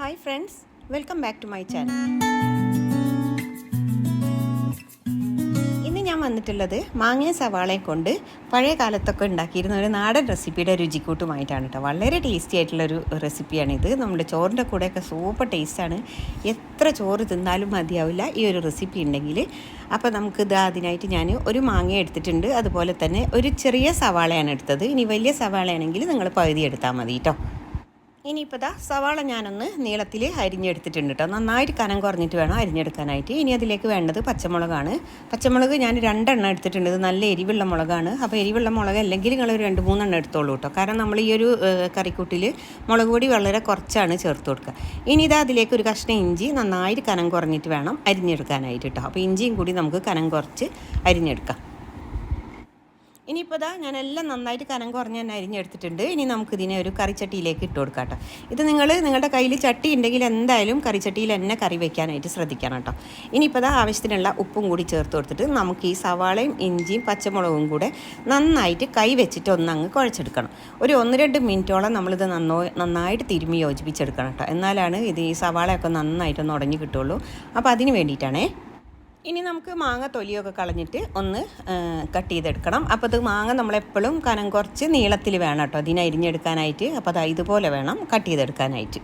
Hi friends welcome back to my channel ഇന്ന് ഞാൻ വന്നിട്ടുള്ളത് മാങ്ങയും സവാളയും കൊണ്ട് പഴയ കാലത്തൊക്കെ ഉണ്ടാക്കിയിരുന്ന ഒരു നാടൻ റെസിപ്പിയുടെ രുചിക്കൂട്ടുമായിട്ടാണ് കേട്ടോ. വളരെ ടേസ്റ്റി ആയിട്ടുള്ളൊരു റെസിപ്പിയാണിത് നമ്മുടെ ചോറിന്റെ കൂടെയൊക്കെ സൂപ്പർ ടേസ്റ്റാണ് എത്ര ചോറ് തിന്നാലും മതിയാവില്ല ഈ ഒരു റെസിപ്പി ഉണ്ടെങ്കിൽ. അപ്പോൾ നമുക്ക് ഇത് അതിനായിട്ട് ഞാൻ ഒരു മാങ്ങ എടുത്തിട്ടുണ്ട്. അതുപോലെ തന്നെ ഒരു ചെറിയ സവാളയാണ് എടുത്തത്. ഇനി വലിയ സവാളയാണെങ്കിൽ നിങ്ങൾ പകുതി എടുത്താൽ മതി കേട്ടോ. ഇനിയിപ്പോൾ ദാ സവാള ഞാനൊന്ന് നീളത്തിൽ അരിഞ്ഞെടുത്തിട്ടുണ്ട് കേട്ടോ നന്നായിട്ട് കനം കുറഞ്ഞിട്ട് വേണം അരിഞ്ഞെടുക്കാനായിട്ട്. ഇനി അതിലേക്ക് വേണ്ടത് പച്ചമുളകാണ്. പച്ചമുളക് ഞാൻ രണ്ടെണ്ണം എടുത്തിട്ടുണ്ട്. ഇത് നല്ല എരിവുള്ള മുളകാണ്. അപ്പോൾ എരിവുള്ള മുളക് അല്ലെങ്കിൽ നിങ്ങൾ ഒരു രണ്ട് മൂന്നെണ്ണം എടുത്തോളൂ കേട്ടോ കാരണം നമ്മൾ ഈ ഒരു കറിക്കൂട്ടിൽ മുളക് പൊടി വളരെ കുറച്ചാണ് ചേർത്ത് കൊടുക്കുക. ഇനി ഇതാ അതിലേക്ക് ഒരു കഷ്ണം ഇഞ്ചി നന്നായിട്ട് കനം കുറഞ്ഞിട്ട് വേണം അരിഞ്ഞെടുക്കാനായിട്ട് കേട്ടോ അപ്പോൾ ഇഞ്ചിയും കൂടി നമുക്ക് കനം കുറച്ച് അരിഞ്ഞെടുക്കാം. ഇനിയിപ്പോൾ ഇതാ ഞാൻ എല്ലാം നന്നായിട്ട് കനം കുറഞ്ഞ് തന്നെ അരിഞ്ഞെടുത്തിട്ടുണ്ട്. ഇനി നമുക്കിതിനെ ഒരു കറിച്ചട്ടിയിലേക്ക് ഇട്ട് കൊടുക്കാം കേട്ടോ ഇത് നിങ്ങൾ നിങ്ങളുടെ കയ്യിൽ ചട്ടി ഉണ്ടെങ്കിൽ എന്തായാലും കറിച്ചട്ടിയിൽ തന്നെ കറി വെക്കാനായിട്ട് ശ്രദ്ധിക്കണം കേട്ടോ. ഇനിയിപ്പോൾ ഇതാ ആവശ്യത്തിനുള്ള ഉപ്പും കൂടി ചേർത്ത് കൊടുത്തിട്ട് നമുക്ക് ഈ സവാളയും ഇഞ്ചിയും പച്ചമുളകും കൂടെ നന്നായിട്ട് കൈ വെച്ചിട്ട് ഒന്നങ്ങ് കുഴച്ചെടുക്കണം. ഒരു ഒന്ന് രണ്ട് മിനിറ്റോളം നമ്മളിത് നന്നോ നന്നായിട്ട് തിരുമ്മി യോജിപ്പിച്ചെടുക്കണം കേട്ടോ. എന്നാലാണ് ഇത് ഈ സവാളയൊക്കെ നന്നായിട്ടൊന്ന് ഉടഞ്ഞു കിട്ടുള്ളൂ അപ്പോൾ അതിന് വേണ്ടിയിട്ടാണേ ഇനി നമുക്ക് മാങ്ങ തൊലിയൊക്കെ കളഞ്ഞിട്ട് ഒന്ന് കട്ട് ചെയ്തെടുക്കണം. അപ്പോൾ ഇത് മാങ്ങ നമ്മളെപ്പോഴും കനം കുറച്ച് നീളത്തിൽ വേണം കേട്ടോ. അതിനെ അരിഞ്ഞെടുക്കാനായിട്ട്. അപ്പോൾ അത് ഇതുപോലെ വേണം കട്ട് ചെയ്തെടുക്കാനായിട്ട്.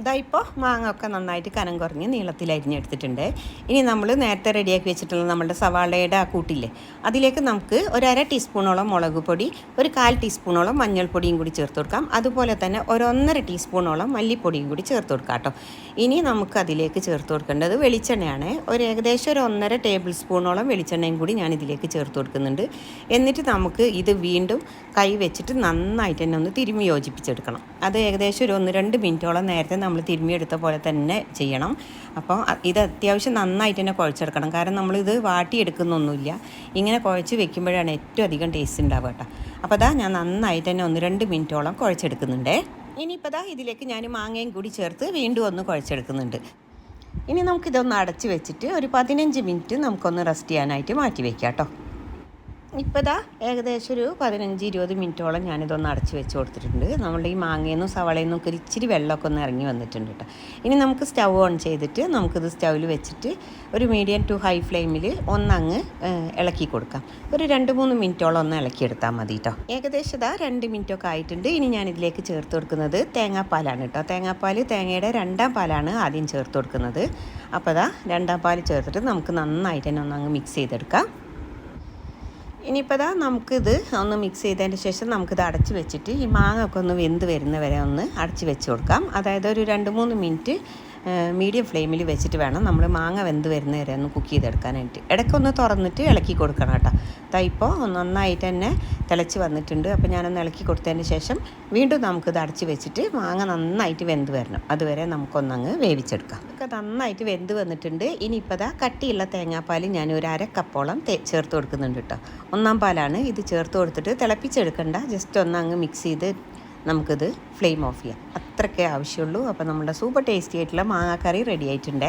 ഇതാ ഇപ്പോൾ മാങ്ങ ഒക്കെ നന്നായിട്ട് കനം കുറഞ്ഞ് നീളത്തിൽ അരിഞ്ഞെടുത്തിട്ടുണ്ട്. ഇനി നമ്മൾ നേരത്തെ റെഡിയാക്കി വെച്ചിട്ടുള്ള നമ്മുടെ സവാളയുടെ ആ കൂട്ടില്ലേ അതിലേക്ക് നമുക്ക് ഒരു അര ടീസ്പൂണോളം മുളക് പൊടി ഒരു കാൽ ടീസ്പൂണോളം മഞ്ഞൾപ്പൊടിയും കൂടി ചേർത്ത് കൊടുക്കാം. അതുപോലെ തന്നെ ഒരൊന്നര ടീസ്പൂണോളം മല്ലിപ്പൊടിയും കൂടി ചേർത്ത് കൊടുക്കാം കേട്ടോ. ഇനി നമുക്ക് അതിലേക്ക് ചേർത്ത് കൊടുക്കേണ്ടത് വെളിച്ചെണ്ണയാണ്. ഒരു ഏകദേശം ഒരു ഒന്നര ടേബിൾ സ്പൂണോളം വെളിച്ചെണ്ണയും കൂടി ഞാൻ ഇതിലേക്ക് ചേർത്ത് കൊടുക്കുന്നുണ്ട്. എന്നിട്ട് നമുക്ക് ഇത് വീണ്ടും കൈ വെച്ചിട്ട് നന്നായിട്ട് തന്നെ ഒന്ന് തിരുമ്മി യോജിപ്പിച്ചെടുക്കണം. അത് ഏകദേശം ഒരു ഒന്ന് രണ്ട് മിനിറ്റോളം നേരത്തെ നമ്മൾ തിരുമ്മിയെടുത്ത പോലെ തന്നെ ചെയ്യണം. അപ്പോൾ ഇത് അത്യാവശ്യം നന്നായിട്ട് തന്നെ കുഴച്ചെടുക്കണം. കാരണം നമ്മളിത് വാട്ടിയെടുക്കുന്നൊന്നുമില്ല. ഇങ്ങനെ കുഴച്ച് വെക്കുമ്പോഴാണ് ഏറ്റവും അധികം ടേസ്റ്റ് ഉണ്ടാവുക കേട്ടോ. അപ്പോൾ അതാ ഞാൻ നന്നായിട്ട് തന്നെ ഒന്ന് രണ്ട് മിനിറ്റോളം കുഴച്ചെടുക്കുന്നുണ്ടേ. ഇനിയിപ്പോൾ ദാ ഇതിലേക്ക് ഞാൻ മാങ്ങയും കൂടി ചേർത്ത് വീണ്ടും ഒന്ന് കുഴച്ചെടുക്കുന്നുണ്ട്. ഇനി നമുക്കിതൊന്ന് അടച്ച് വെച്ചിട്ട് ഒരു പതിനഞ്ച് മിനിറ്റ് നമുക്കൊന്ന് റെസ്റ്റ് ചെയ്യാനായിട്ട് മാറ്റി വയ്ക്കാം കേട്ടോ. ഇപ്പോൾ ഏകദേശം ഒരു പതിനഞ്ച് ഇരുപത് മിനിറ്റോളം ഞാനിതൊന്ന് അടച്ച് വെച്ച് കൊടുത്തിട്ടുണ്ട്. നമ്മുടെ ഈ മാങ്ങയെന്നും സവാളയെന്നും ഒക്കെ ഇച്ചിരി വെള്ളമൊക്കെ ഒന്ന് ഇറങ്ങി വന്നിട്ടുണ്ട് കേട്ടോ. ഇനി നമുക്ക് സ്റ്റവ് ഓൺ ചെയ്തിട്ട് നമുക്കിത് സ്റ്റൗവിൽ വെച്ചിട്ട് ഒരു മീഡിയം ടു ഹൈ ഫ്ലെയിമിൽ ഒന്നങ്ങ് ഇളക്കി കൊടുക്കാം. ഒരു രണ്ട് മൂന്ന് മിനിറ്റോളം ഒന്ന് ഇളക്കിയെടുത്താൽ മതി കേട്ടോ. ഏകദേശം ഇതാ രണ്ട് മിനിറ്റൊക്കെ ആയിട്ടുണ്ട്. ഇനി ഞാനിതിലേക്ക് ചേർത്ത് കൊടുക്കുന്നത് തേങ്ങാപ്പാലാണ് കേട്ടോ. തേങ്ങാപ്പാൽ തേങ്ങയുടെ രണ്ടാം പാലാണ് ആദ്യം ചേർത്ത് കൊടുക്കുന്നത്. അപ്പോൾ അതാ രണ്ടാം പാൽ ചേർത്തിട്ട് നമുക്ക് നന്നായിട്ട് തന്നെ ഒന്നങ്ങ് മിക്സ് ചെയ്തെടുക്കാം. ഇനിയിപ്പോൾ ദാ നമുക്കിത് ഒന്ന് മിക്സ് ചെയ്തതിന് ശേഷം നമുക്കിത് അടച്ച് വെച്ചിട്ട് ഈ മാങ്ങ ഒക്കെ ഒന്ന് വെന്ത് വരുന്ന വരെ ഒന്ന് അടച്ച് വെച്ച് കൊടുക്കാം. അതായത് ഒരു രണ്ട് മൂന്ന് മിനിറ്റ് മീഡിയം ഫ്ലെയിമിൽ വെച്ചിട്ട് വേണം നമ്മൾ മാങ്ങ വെന്ത് വരുന്ന വരെ ഒന്ന് കുക്ക് ചെയ്തെടുക്കാനായിട്ട്. ഇടയ്ക്കൊന്ന് തുറന്നിട്ട് ഇളക്കി കൊടുക്കണം കേട്ടോ. ദാ ഇപ്പോൾ നന്നായിട്ട് തന്നെ തിളച്ച് വന്നിട്ടുണ്ട്. അപ്പോൾ ഞാനൊന്ന് ഇളക്കി കൊടുത്തതിന് ശേഷം വീണ്ടും നമുക്കിത് അടച്ച് വെച്ചിട്ട് മാങ്ങ നന്നായിട്ട് വെന്ത് വരണം. അതുവരെ നമുക്കൊന്നങ്ങ് വേവിച്ചെടുക്കാം. ഒക്കെ നന്നായിട്ട് വെന്ത് വന്നിട്ടുണ്ട്. ഇനിയിപ്പോൾ ദാ കട്ടിയുള്ള തേങ്ങാപ്പാൽ ഞാൻ ഒരു അര കപ്പോളം ചേർത്ത് കൊടുക്കുന്നുണ്ട് കേട്ടോ. ഒന്നാം പാലാണ് ഇത് ചേർത്ത് കൊടുത്തിട്ട് തിളപ്പിച്ചെടുക്കണ്ട. ജസ്റ്റ് ഒന്നങ്ങ് മിക്സ് ചെയ്ത് നമുക്കിത് ഫ്ലെയിം ഓഫ് ചെയ്യാം. അത്രയ്ക്കേ ആവശ്യമുള്ളൂ. അപ്പോൾ നമ്മുടെ സൂപ്പർ ടേസ്റ്റി ആയിട്ടുള്ള മാങ്ങാക്കറി റെഡി ആയിട്ടുണ്ട്.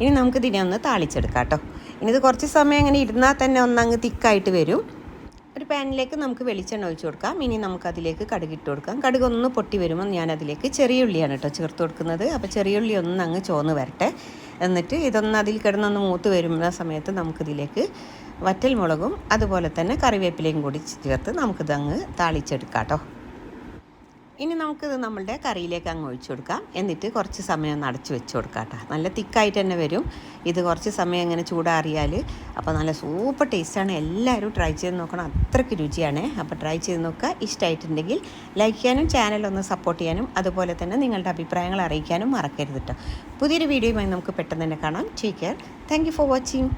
ഇനി നമുക്കിതിനെ ഒന്ന് താളിച്ചെടുക്കാം കേട്ടോ. ഇനി ഇത് കുറച്ച് സമയം ഇങ്ങനെ ഇരുന്നാൽ തന്നെ ഒന്നങ്ങ് തിക്കായിട്ട് വരും. ഒരു പാനിലേക്ക് നമുക്ക് വെളിച്ചെണ്ണ ഒഴിച്ചു കൊടുക്കാം. ഇനി നമുക്കതിലേക്ക് കടുക് ഇട്ട് കൊടുക്കാം. കടുക് ഒന്ന് പൊട്ടി വരുമ്പോൾ ഞാൻ അതിലേക്ക് ചെറിയ ഉള്ളിയാണ് കേട്ടോ ചേർത്ത് കൊടുക്കുന്നത്. അപ്പോൾ ചെറിയ ഉള്ളി ഒന്ന് അങ്ങ് ചോന്ന് വരട്ടെ. എന്നിട്ട് ഇതൊന്ന് അതിൽ കിടന്നൊന്ന് മൂത്ത് വരുന്ന സമയത്ത് നമുക്കിതിലേക്ക് വറ്റൽ മുളകും അതുപോലെ തന്നെ കറിവേപ്പിലയും കൂടി ചേർത്ത് നമുക്കിതങ്ങ് താളിച്ചെടുക്കാം കേട്ടോ. ഇനി നമുക്കിത് നമ്മളുടെ കറിയിലേക്ക് അങ്ങ് ഒഴിച്ചു കൊടുക്കാം. എന്നിട്ട് കുറച്ച് സമയം ഒന്ന് അടച്ചു വെച്ച് കൊടുക്കാം കേട്ടോ. നല്ല തിക്കായിട്ട് തന്നെ വരും. ഇത് കുറച്ച് സമയം ഇങ്ങനെ ചൂടാറിയാൽ അപ്പോൾ നല്ല സൂപ്പർ ടേസ്റ്റാണ് എല്ലാവരും ട്രൈ ചെയ്ത് നോക്കണം. അത്രയ്ക്ക് രുചിയാണ്. അപ്പോൾ ട്രൈ ചെയ്ത് നോക്കുക. ഇഷ്ടമായിട്ടുണ്ടെങ്കിൽ ലൈക്ക് ചെയ്യാനും ചാനൽ ഒന്ന് സപ്പോർട്ട് ചെയ്യാനും അതുപോലെ തന്നെ നിങ്ങളുടെ അഭിപ്രായങ്ങൾ അറിയിക്കാനും മറക്കരുത് കേട്ടോ. പുതിയൊരു വീഡിയോയുമായി നമുക്ക് പെട്ടെന്ന് തന്നെ കാണാം. Take care thank for watching